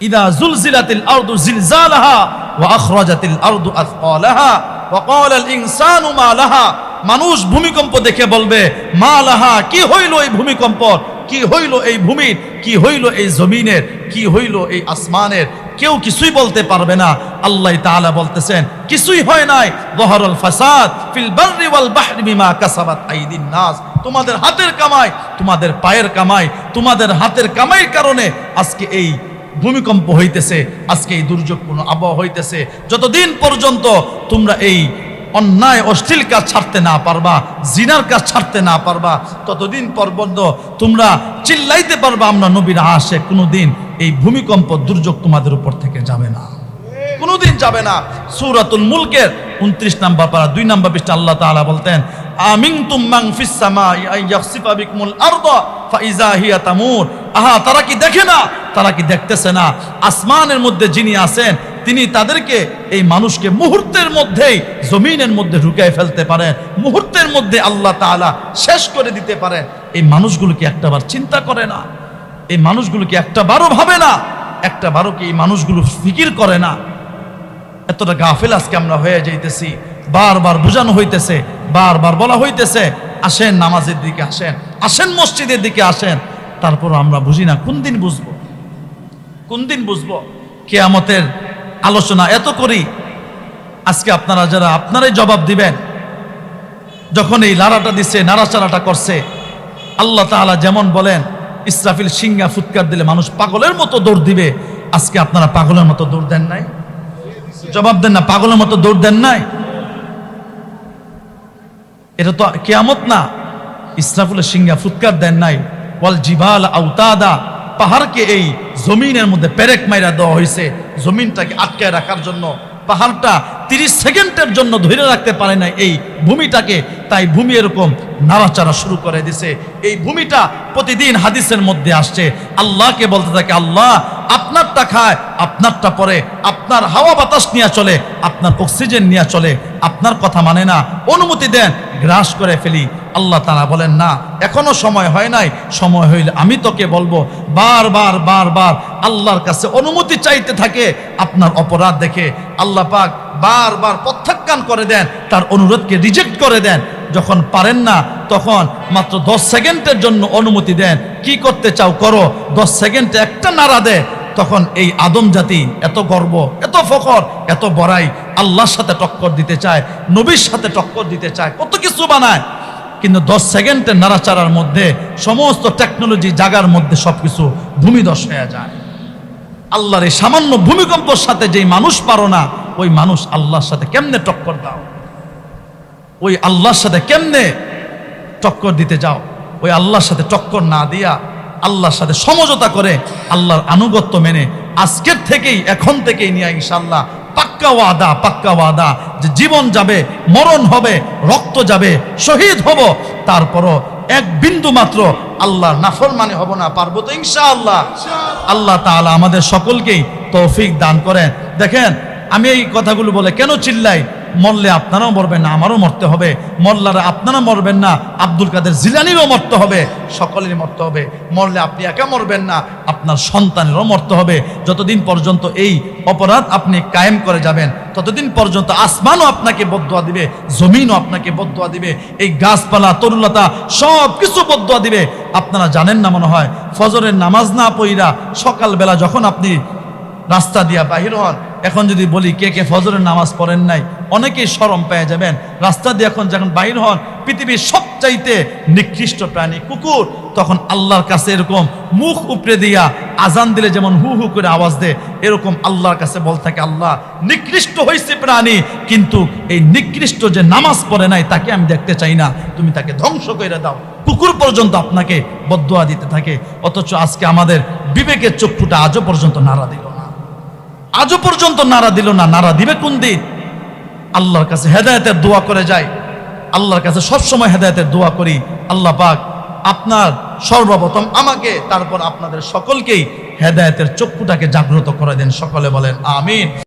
إذا زلزلت الأرض زلزالها وأخرجت الأرض أثقالها وقال الإنسان ما لها মানুষ ভূমিকম্প দেখে বলবে মা লাহা কি হইল এই ভূমিকম্প কি হইল এই ভূমির কি হইল এই জমিনের কি হইল এই আসমানের কেউ কিছুই বলতে পারবে না আল্লাহ তাআলা বলতেছেন কিছুই হয় নাই বহরল ফাসাদ ফিল বাররি ওয়াল বাহরি বিমা কাসাবাত আইদিন নাস তোমাদের হাতের কামাই তোমাদের পায়ের কামাই তোমাদের হাতের কামাইয়ের কারণে আজকে এই ভূমিকম্প হইতেছে, আজকে এই দুর্যোগপূর্ণ আবহাওয়া হইতেছে। যতদিন পর্যন্ত তোমরা এই অন্যায়, অশ্লীল কাজ ছাড়তে না পারবা, জিনার কাজ ছাড়তে না পারবা, ততদিন পর্যন্ত তোমরা চিল্লাইতে পারবা আমরা নবীর আসে কোনোদিন এই ভূমিকম্প, দুর্যোগ তোমাদের উপর থেকে যাবে না। কোনোদিন যাবে না। সূরাতুল মুলকের উনত্রিশ নাম্বার পারা, দুই নাম্বার পৃষ্ঠা আল্লাহ তাআলা বলতেন আমিন তুম্মাং ফিস সামাই আই ইয়াখসিফা বিকুমুল আরদা ফাইজা হিয়া তামুর। আহা, তারা কি দেখে না তারা কি দেখতেছে না? আসমানের মধ্যে যিনি আছেন, তিনি তাদেরকে এই মানুষকে মুহূর্তের মধ্যেই জমিনের মধ্যে ঢুকাই ফেলতে পারেন। মুহূর্তের মধ্যে আল্লাহ তাআলা শেষ করে দিতে পারেন। এই মানুষগুলো কি একটাবার চিন্তা করে না? এই মানুষগুলো কি একটা বারো ভাবে না? একটা বারো কি এই মানুষগুলো ফিকির করে না? এতটা গাফেল আজকে আমরা হয়ে যাইতেছি। বারবার বোঝানো হইতেছে, বারবার বলা হইতেছে, আসেন নামাজের দিকে আসেন আসেন মসজিদের দিকে আসেন। তারপর আমরা বুঝি না, কোন দিন বুঝব? কোন দিন বুঝব? কেয়ামতের আলোচনা এত করি, আজকে আপনারা যারা আপনারাই জবাব দিবেন, যখন এই লাড়াটা দিচ্ছে নাড়াচাড়াটা করছে, আল্লাহ তাআলা যেমন বলেন, ইসরাফিল সিঙ্গা ফুৎকার দিলে মানুষ পাগলের মতো দৌড় দিবে, আজকে আপনারা পাগলের মতো দৌড় দেন নাই? জবাব দেন না, পাগলের মতো দৌড় দেন নাই? এটা তো কেয়ামত না। ইসরাফুলের সিঙ্গা ফুৎকার দেন নাই। ওয়াল জিবাল আউতাদা পাহাড়কে এই জমিনের মধ্যে পেরেক মাইরা দেওয়া হয়েছে জমিনটাকে আটকায় রাখার জন্য। পাহাড়টা তিরিশ সেকেন্ডের জন্য ধরে রাখতে পারে না এই ভূমিটাকে তাই ভূমি এরকম নাড়াচাড়া শুরু করে দিছে। এই ভূমিটা প্রতিদিন হাদিসের মধ্যে আসছে। আল্লাহকে বলতে থাকে, আল্লাহ, আপনারটা খায়, আপনারটা পরে। আপনার হাওয়া বাতাস নিয়ে চলে, আপনার অক্সিজেন নিয়ে চলে। আপনার কথা মানে না। অনুমতি দেন, গ্রাস করে ফেলি। আল্লাহ তারা বলেন, না, এখনও সময় হয় নাই। সময় হইলে আমি তোকে বলব বারবার বারবার আল্লাহর কাছে অনুমতি চাইতে থাকে আপনার অপরাধ দেখে। আল্লাহ পাক বারবার প্রত্যাখ্যান করে দেন, তার অনুরোধকে রিজেক্ট করে দেন। যখন পারেন না, তখন মাত্র দশ সেকেন্ডের জন্য অনুমতি দেন। কি করতে চাও করো, দশ সেকেন্ডে একটা নাড়া দেয় তখন এই আদম জাতি এত গর্ব, এত ফখর, এত বড়াই, আল্লাহর সাথে টক্কর দিতে চায়, নবীর সাথে টক্কর দিতে চায়, কত কিছু বানায়। কিন্তু দশ সেকেন্ডের নাড়াচাড়ার মধ্যে সমস্ত টেকনোলজি জাগার মধ্যে সবকিছু ভূমিদশ হয়ে যায়। আল্লাহর এই সামান্য ভূমিকম্পর সাথে যেই মানুষ পারো না, ওই মানুষ আল্লাহর সাথে কেমনে টক্কর দাও? ওই আল্লাহর সাথে কেমনে টক্কর দিতে যাও? ওই আল্লাহর সাথে টক্কর না দিয়া, আল্লাহর সাথে সমঝোতা করে, আল্লাহর আনুগত্য মেনে আজকের থেকেই, এখন থেকেই নিয়ে ইনশাল্লাহ পাক্কা ওয়াদা পাক্কা ওয়াদা যে জীবন যাবে, মরণ হবে, রক্ত যাবে, শহীদ হব। তারপরও এক বিন্দু মাত্র আল্লাহ নাফর মানে হব না, পারব তো ইনশা আল্লাহ আল্লাহ তাআলা আমাদের সকলকেই তৌফিক দান করেন। দেখেন, আমি এই কথাগুলো বলে কেন চিল্লাই? মরলে আপনারাও মরবেন না, আমারও মরতে হবে। মরলারা আপনারা মরবেন না, আব্দুল কাদের জিলানিরও মরতে হবে, সকলেরই মরতে হবে। মরলে আপনি একা মরবেন না, আপনার সন্তানেরও মরতে হবে। যতদিন পর্যন্ত এই অপরাধ আপনি কায়েম করে যাবেন, ততদিন পর্যন্ত আসমানও আপনাকে বদুয়া দিবে, জমিনও আপনাকে বদুয়া দিবে, এই গাছপালা, তরুলতা সব কিছু বদুয়া দিবে। আপনারা জানেন না মনে হয়, ফজরের নামাজ না পইরা সকালবেলা যখন আপনি রাস্তা দিয়া বাহির হন এখন যদি বলি কে কে ফজরের নামাজ পড়েন নাই, অনেকেই সরম পেয়ে যাবেন। রাস্তা দিয়ে এখন যখন বাহির হন, পৃথিবীর সবচাইতে নিকৃষ্ট প্রাণী কুকুর, তখন আল্লাহর কাছে এরকম মুখ উপড়ে দিয়া আজান দিলে যেমন হু হু করে আওয়াজ দেয়, এরকম আল্লাহর কাছে বল থাকে, আল্লাহ নিকৃষ্ট হয়েছে প্রাণী, কিন্তু এই নিকৃষ্ট যে নামাজ পড়ে নাই, তাকে আমি দেখতে চাই না। তুমি তাকে ধ্বংস করে দাও। কুকুর পর্যন্ত আপনাকে বদুয়া দিতে থাকে, অথচ আজকে আমাদের বিবেকের চক্ষুটা আজও পর্যন্ত নাড়া দিল। আজও পর্যন্ত নাড়া দিল না, নাড়া দিবে কোন দিন? আল্লাহর কাছে হেদায়তের দোয়া করে যায় আল্লাহর কাছে সবসময় হেদায়তের দোয়া করি। আল্লাহ পাক আপনার সর্বপ্রথম আমাকে, তারপর আপনাদের সকলকেই হেদায়তের চক্ষুটাকে জাগ্রত করে দেন। সকলে বলেন, আমিন।